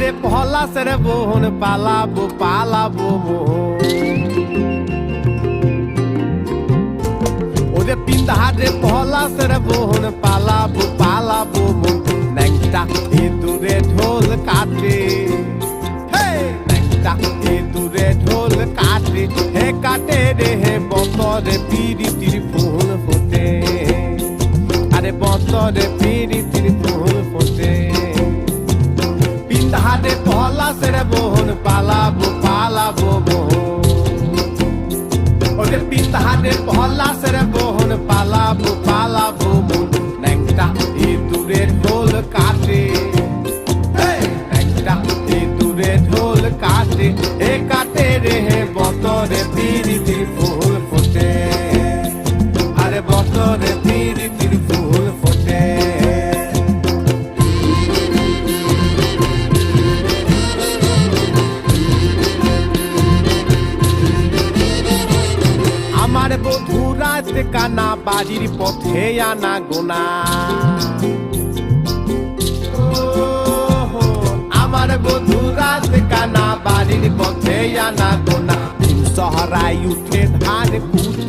পলাশের বোন পালাবো পালাবো ওরে পিন্ধারে পলাশের বোন পালাবো পালাবো ন্যাংটা ইঁদুরে ঢোল কাটে। ন্যাংটা ইঁদুরে ঢোল কাটে। হে কাটে রে, হে বতরে পিরিতির ফুল ফোটে। আরে বতরে পলাশের বোন পালাবো পালাবো মোহন। ওরে পিতাহারে পলাশের বোন পালাবো পালাবো মন ন্যাংটা এ দূরে ঢোল কাটে। ন্যাংটা এ দূরে ঢোল কাটে। আমার বধু রাজ কানা বাড়ির পথে আনা গোনা। আমার বধু রাজ কানা বাড়ির পথে আনা গোনা। সহরাই উঠে ধান কুট